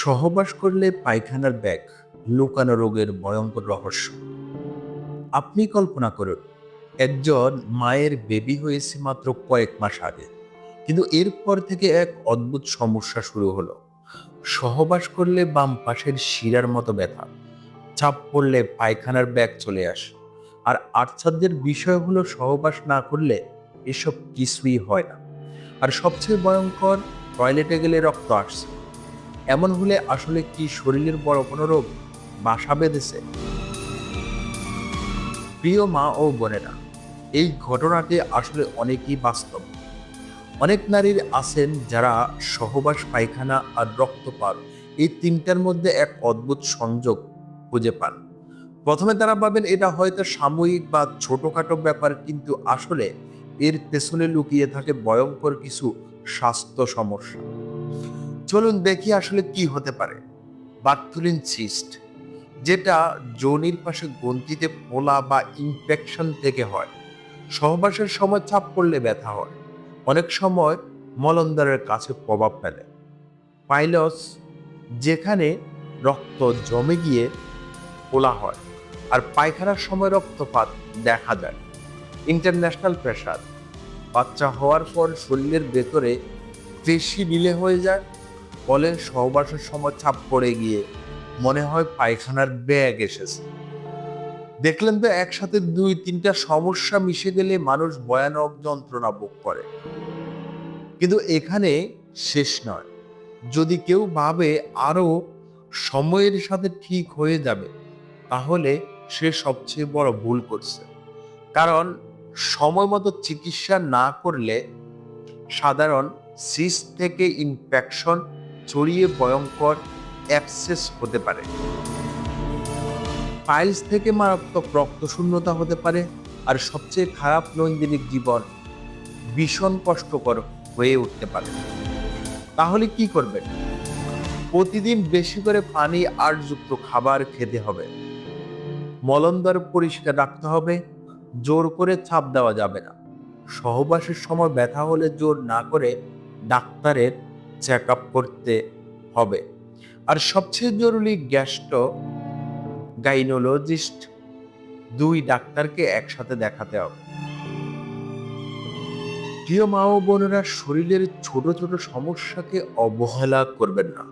সহবাস করলে পায়খানার ব্যাগ লুকানো রোগের ভয়ঙ্কর রহস্য। আপনি কল্পনা করুন, একজন মায়ের বেবি হয়েছে মাত্র কয়েক মাস আগে, কিন্তু এরপর থেকে এক অদ্ভুত সমস্যা শুরু হলো। সহবাস করলে বাম পাশের শিরার মতো ব্যথা, চাপ পড়লে পায়খানার ব্যাগ চলে আসে। আর আচ্ছাদের বিষয় হলো, সহবাস না করলে এসব কিছুই হয় না। আর সবচেয়ে ভয়ঙ্কর, টয়লেটে গেলে রক্ত আসছে। এমন হলে আসলে কি শরীরের বড় কোনো রোগ? বাসা বেঁধেছে। প্রিয় মা ও বোনেরা, এই ঘটনাটি আসলে অনেকই বাস্তব। অনেক নারীর আছেন যারা সহবাস, পায়খানা আর রক্তপাত এই তিনটার মধ্যে এক অদ্ভুত সংযোগ খুঁজে পান। প্রথমে তারা ভাবেন এটা হয়তো সাময়িক বা ছোটখাটো ব্যাপার, কিন্তু আসলে এর পেছনে লুকিয়ে থাকে ভয়ঙ্কর কিছু স্বাস্থ্য সমস্যা। চলুন দেখি আসলে কি হতে পারে। বার্থুলিন সিস্ট, যেটা যৌনির পাশে গ্রন্থিতে পোলা বা ইনফেকশন থেকে হয়। সহবাসের সময় চাপ পড়লে ব্যথা হয়। অনেক সময় মলন্দারের কাছে প্রভাব ফেলে। পাইলস, যেখানে রক্ত জমে গিয়ে পোলা হয় আর পায়খানার সময় রক্তপাত দেখা যায়। ইন্টারন্যাশনাল প্রেশার বাচ্চা হওয়ার পর শরীরের ভেতরে পেশি ঢিলে হয়ে যায় ফলে সহবাসের সময় চাপ পড়ে গিয়ে মনে হয় পায়খানার ব্যাগ এসেছে। দেখলেন তো একসাথে দুই তিনটা সমস্যা মিশে গেলে মানুষ ভয়ানক যন্ত্রণা ভোগ করে। কিন্তু এখানে শেষ নয়। যদি কেউ ভাবে আরও সময়ের সাথে ঠিক হয়ে যাবে, তাহলে সে সবচেয়ে বড় ভুল করছে। কারণ সময় মতো চিকিৎসা না করলে সাধারণ সিস থেকে ইনফেকশন ছড়িয়ে ভয়ঙ্কর অ্যাপসেস হতে পারে। পাইলস থেকে মারাত্মক রক্তশূন্যতা হতে পারে আর সবচেয়ে খারাপ নৈন্দিক জীবন ভীষণ কষ্টকর হয়ে উঠতে পারে। তাহলে কি করবেন? প্রতিদিন বেশি করে পানি আর যুক্ত খাবার খেতে হবে। মলন্দর পরিষ্কার রাখতে হবে, জোর করে চাপ দেওয়া যাবে না। সহবাসের সময় ব্যথা হলে জোর না করে ডাক্তারের চেক আপ করতে হবে। আর সবচেয়ে জরুরি গ্যাস্ট্রো গাইনোলজিস্ট দুই ডাক্তারকে একসাথে দেখাতে হবে। প্রিয় মা ও বোনেরা, শরীরের ছোট ছোট সমস্যাকে অবহেলা করবেন না।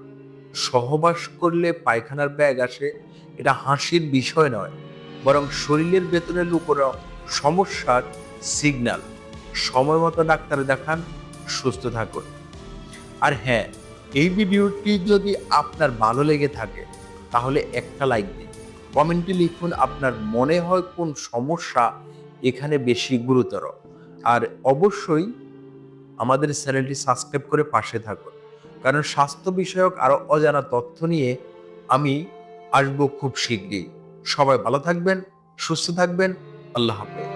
সহবাস করলে পায়খানার ব্যাগ আসে, এটা হাসির বিষয় নয়, বরং শরীরের ভেতরে লুকোনো সমস্যার সিগন্যাল সময় মতো ডাক্তার দেখান, সুস্থ থাকুন। আর হ্যাঁ এই ভিডিওটি যদি আপনার ভালো লেগে থাকে, তাহলে একটা লাইক দিন। কমেন্টে লিখুন আপনার মনে হয় কোন সমস্যা এখানে বেশি গুরুতর। আর অবশ্যই আমাদের চ্যানেলটি সাবস্ক্রাইব করে পাশে থাকুন। কারণ স্বাস্থ্য বিষয়ক আরও অজানা তথ্য নিয়ে আমি আসব খুব শীঘ্রই সবাই ভালো থাকবেন, সুস্থ থাকবেন, আল্লাহ হাফেজ।